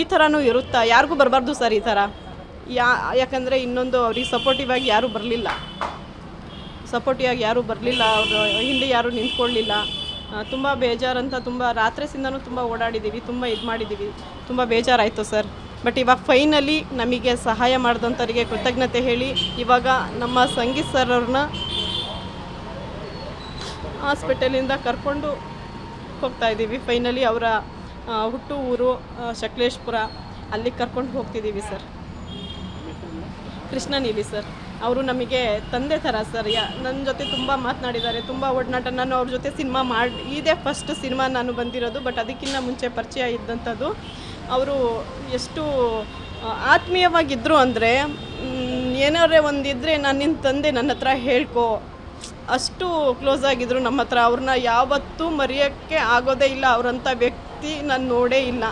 ಈ ಥರನೂ ಇರುತ್ತಾ? ಯಾರಿಗೂ ಬರಬಾರ್ದು ಸರ್ ಈ ಥರ. ಯಾ, ಯಾಕಂದರೆ ಇನ್ನೊಂದು ಅವ್ರಿಗೆ ಸಪೋರ್ಟಿವ್ ಆಗಿ ಯಾರೂ ಬರಲಿಲ್ಲ. ಸಪೋರ್ಟಿವ್ ಆಗಿ ಯಾರೂ ಬರಲಿಲ್ಲ, ಅವರು ಹಿಂದೆ ಯಾರೂ ನಿಂತ್ಕೊಳ್ಳಿಲ್ಲ. ತುಂಬ ಬೇಜಾರಂತ, ತುಂಬ ರಾತ್ರಿಸಿಂದನೂ ತುಂಬ ಓಡಾಡಿದ್ದೀವಿ ತುಂಬ ಇದು ಮಾಡಿದ್ದೀವಿ ತುಂಬ ಬೇಜಾರಾಯಿತು ಸರ್. ಬಟ್ ಇವಾಗ ಫೈನಲಿ ನಮಗೆ ಸಹಾಯ ಮಾಡಿದಂಥವರಿಗೆ ಕೃತಜ್ಞತೆ ಹೇಳಿ, ಇವಾಗ ನಮ್ಮ ಸಂಗೀತ್ ಸರ್ ಅವ್ರನ್ನ ಹಾಸ್ಪಿಟಲಿಂದ ಕರ್ಕೊಂಡು ಹೋಗ್ತಾ ಇದ್ದೀವಿ ಫೈನಲಿ ಅವರ ಹುಟ್ಟು ಊರು ಶಕ್ಲೇಶ್ಪುರ ಅಲ್ಲಿಗೆ ಕರ್ಕೊಂಡು ಹೋಗ್ತಿದ್ದೀವಿ ಸರ್. ಕೃಷ್ಣ ನೀಲಿ ಸರ್. ಅವರು ನಮಗೆ ತಂದೆ ಥರ ಸರ್. ಯಾ ನನ್ನ ಜೊತೆ ತುಂಬ ಮಾತನಾಡಿದ್ದಾರೆ, ತುಂಬ ಒಡನಾಟ ನಾನು ಅವ್ರ ಜೊತೆ ಸಿನಿಮಾ ಮಾಡಿ, ಇದೇ ಫಸ್ಟ್ ಸಿನಿಮಾ ನಾನು ಬಂದಿರೋದು ಬಟ್ ಅದಕ್ಕಿಂತ ಮುಂಚೆ ಪರಿಚಯ ಇದ್ದಂಥದ್ದು. ಅವರು ಎಷ್ಟು ಆತ್ಮೀಯವಾಗಿದ್ದರು ಅಂದರೆ ಏನಾರೇ ಒಂದಿದ್ದರೆ ನಾನು ನಿನ್ನ ತಂದೆ ನನ್ನ ಹತ್ರ ಹೇಳ್ಕೊ. ಅಷ್ಟು ಕ್ಲೋಸ್ ಆಗಿದ್ರು ನಮ್ಮ ಹತ್ರ. ಅವ್ರನ್ನ ಯಾವತ್ತೂ ಮರೆಯೋಕ್ಕೆ ಆಗೋದೇ ಇಲ್ಲ. ಅವರಂಥ ವ್ಯಕ್ತಿ ನಾನು ನೋಡೇ ಇಲ್ಲ.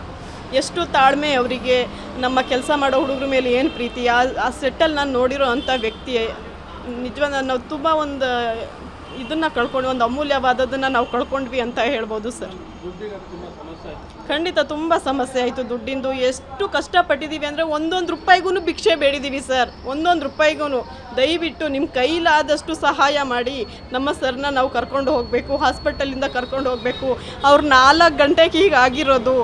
ಎಷ್ಟು ತಾಳ್ಮೆ ಅವರಿಗೆ, ನಮ್ಮ ಕೆಲಸ ಮಾಡೋ ಹುಡುಗರ ಮೇಲೆ ಏನು ಪ್ರೀತಿ, ಆ ಆ ಸೆಟ್ಟಲ್ಲಿ ನಾನು ನೋಡಿರೋ ಅಂಥ ವ್ಯಕ್ತಿ ನಿಜವಾಗ ನಾವು ತುಂಬ ಒಂದು ಇದನ್ನು ಕಳ್ಕೊಂಡು, ಒಂದು ಅಮೂಲ್ಯವಾದದ್ದನ್ನು ನಾವು ಕಳ್ಕೊಂಡ್ವಿ ಅಂತ ಹೇಳ್ಬೋದು ಸರ್ ಖಂಡಿತ ತುಂಬ ಸಮಸ್ಯೆ ಆಯಿತು ದುಡ್ಡಿಂದು. ಎಷ್ಟು ಕಷ್ಟಪಟ್ಟಿದ್ದೀವಿ ಅಂದರೆ ಒಂದೊಂದು ರೂಪಾಯಿಗೂ ಭಿಕ್ಷೆ ಬೇಡಿದ್ದೀವಿ ಸರ್ ಒಂದೊಂದು ರೂಪಾಯಿಗೂ ದಯವಿಟ್ಟು ನಿಮ್ಮ ಕೈಲಾದಷ್ಟು ಸಹಾಯ ಮಾಡಿ. ನಮ್ಮ ಸರ್ನ ನಾವು ಕರ್ಕೊಂಡು ಹೋಗಬೇಕು, ಹಾಸ್ಪಿಟಲಿಂದ ಕರ್ಕೊಂಡು ಹೋಗಬೇಕು. ಅವ್ರು ನಾಲ್ಕು ಗಂಟೆಗೆ ಹೀಗೆ ಆಗಿರೋದು.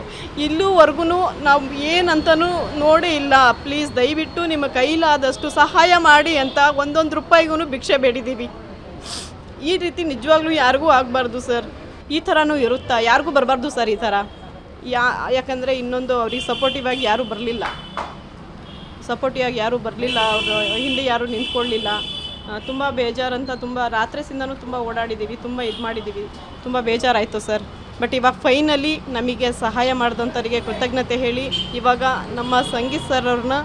ಇಲ್ಲೂವರೆಗೂ ನಾವು ಏನಂತನೂ ನೋಡೇ ಇಲ್ಲ. ಪ್ಲೀಸ್ ದಯವಿಟ್ಟು ನಿಮ್ಮ ಕೈಲಾದಷ್ಟು ಸಹಾಯ ಮಾಡಿ ಅಂತ ಒಂದೊಂದು ರೂಪಾಯಿಗೂ ಭಿಕ್ಷೆ ಬೇಡಿದ್ದೀವಿ ಈ ರೀತಿ ನಿಜವಾಗ್ಲೂ ಯಾರಿಗೂ ಆಗಬಾರ್ದು, ಸರ್. ಈ ಥರನೂ ಇರುತ್ತಾ? ಯಾರಿಗೂ ಬರಬಾರ್ದು, ಸರ್, ಈ ಥರ? ಯಾ, ಯಾಕಂದರೆ ಇನ್ನೊಂದು ಅವ್ರಿಗೆ ಸಪೋರ್ಟಿವ್ ಆಗಿ ಯಾರೂ ಬರಲಿಲ್ಲ. ಸಪೋರ್ಟಿವ್ ಆಗಿ ಯಾರೂ ಬರಲಿಲ್ಲ, ಅವರು ಹಿಂದೆ ಯಾರೂ ನಿಂತ್ಕೊಳ್ಳಿಲ್ಲ. ತುಂಬ ಬೇಜಾರಂತ, ತುಂಬ ರಾತ್ರಿಸಿಂದನೂ ತುಂಬ ಓಡಾಡಿದ್ದೀವಿ ತುಂಬ ಇದು ಮಾಡಿದ್ದೀವಿ ತುಂಬ ಬೇಜಾರಾಯಿತು, ಸರ್. ಬಟ್ ಇವಾಗ ಫೈನಲಿ ನಮಗೆ ಸಹಾಯ ಮಾಡಿದಂಥವರಿಗೆ ಕೃತಜ್ಞತೆ ಹೇಳಿ, ಇವಾಗ ನಮ್ಮ ಸಂಗೀತ್ ಸರ್ ಅವ್ರನ್ನ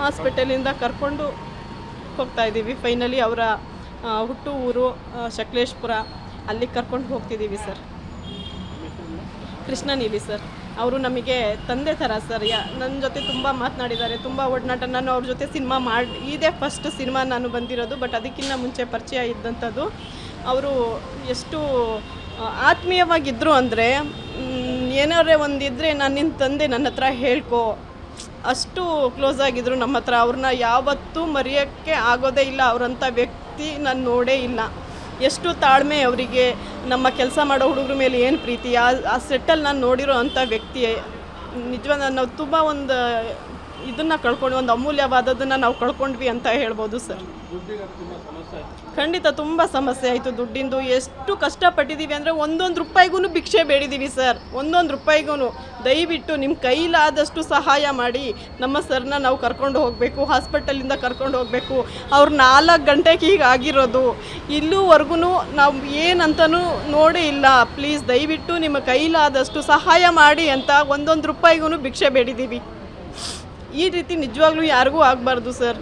ಹಾಸ್ಪಿಟಲಿಂದ ಕರ್ಕೊಂಡು ಹೋಗ್ತಾ ಇದ್ದೀವಿ. ಫೈನಲಿ ಅವರ ಹುಟ್ಟು ಊರು ಶಕ್ಲೇಶ್ಪುರ ಅಲ್ಲಿಗೆ ಕರ್ಕೊಂಡು ಹೋಗ್ತಿದ್ದೀವಿ ಸರ್. ಕೃಷ್ಣ ನೀಲಿ ಸರ್. ಅವರು ನಮಗೆ ತಂದೆ ಥರ ಸರ್. ಯಾ ನನ್ನ ಜೊತೆ ತುಂಬ ಮಾತನಾಡಿದ್ದಾರೆ. ತುಂಬ ಒಡನಾಟ. ನಾನು ಅವ್ರ ಜೊತೆ ಸಿನಿಮಾ ಮಾಡಿ, ಇದೇ ಫಸ್ಟ್ ಸಿನಿಮಾ ನಾನು ಬಂದಿರೋದು ಬಟ್ ಅದಕ್ಕಿಂತ ಮುಂಚೆ ಪರಿಚಯ ಇದ್ದಂಥದ್ದು. ಅವರು ಎಷ್ಟು ಆತ್ಮೀಯವಾಗಿದ್ದರು ಅಂದರೆ ಏನಾರೇ ಒಂದಿದ್ದರೆ ನಾನು ನಿನ್ನ ತಂದೆ ನನ್ನ ಹತ್ರ ಹೇಳ್ಕೊ ಅಷ್ಟು ಕ್ಲೋಸ್ ಆಗಿದ್ರು ನಮ್ಮ ಹತ್ರ. ಅವ್ರನ್ನ ಯಾವತ್ತೂ ಮರೆಯೋಕ್ಕೆ ಆಗೋದೇ ಇಲ್ಲ. ಅವರಂಥ ವ್ಯಕ್ತಿ ನಾನು ನೋಡೇ ಇಲ್ಲ. ಎಷ್ಟು ತಾಳ್ಮೆ ಅವರಿಗೆ. ನಮ್ಮ ಕೆಲಸ ಮಾಡೋ ಹುಡುಗರ ಮೇಲೆ ಏನು ಪ್ರೀತಿ? ಆ ಆ ಸೆಟ್ಟಲ್ಲಿ ನಾನು ನೋಡಿರೋ ಅಂಥ ವ್ಯಕ್ತಿ ನಿಜವಾಗ ನಾವು ತುಂಬ ಒಂದು ಇದನ್ನು ಕಳ್ಕೊಂಡು, ಒಂದು ಅಮೂಲ್ಯವಾದದ್ದನ್ನು ನಾವು ಕಳ್ಕೊಂಡ್ವಿ ಅಂತ ಹೇಳ್ಬೋದು ಸರ್. ಖಂಡಿತ ತುಂಬ ಸಮಸ್ಯೆ ಆಯಿತು ದುಡ್ಡಿಂದು. ಎಷ್ಟು ಕಷ್ಟಪಟ್ಟಿದ್ದೀವಿ ಅಂದರೆ ಒಂದೊಂದು ರೂಪಾಯಿಗೂ ಭಿಕ್ಷೆ ಬೇಡಿದ್ದೀವಿ ಸರ್. ಒಂದೊಂದು ರೂಪಾಯಿಗೂ ದಯವಿಟ್ಟು ನಿಮ್ಮ ಕೈಲಾದಷ್ಟು ಸಹಾಯ ಮಾಡಿ. ನಮ್ಮ ಸರ್ನ ನಾವು ಕರ್ಕೊಂಡು ಹೋಗಬೇಕು, ಹಾಸ್ಪಿಟಲಿಂದ ಕರ್ಕೊಂಡು ಹೋಗಬೇಕು. ಅವ್ರು ನಾಲ್ಕು ಗಂಟೆಗೆ ಹೀಗೆ ಆಗಿರೋದು. ಇಲ್ಲೂವರೆಗೂ ನಾವು ಏನಂತನೂ ನೋಡೇ ಇಲ್ಲ. ಪ್ಲೀಸ್ ದಯವಿಟ್ಟು ನಿಮ್ಮ ಕೈಲಾದಷ್ಟು ಸಹಾಯ ಮಾಡಿ ಅಂತ ಒಂದೊಂದು ರೂಪಾಯಿಗೂ ಭಿಕ್ಷೆ ಬೇಡಿದ್ದೀವಿ ಈ ರೀತಿ ನಿಜವಾಗ್ಲೂ ಯಾರಿಗೂ ಆಗಬಾರ್ದು ಸರ್.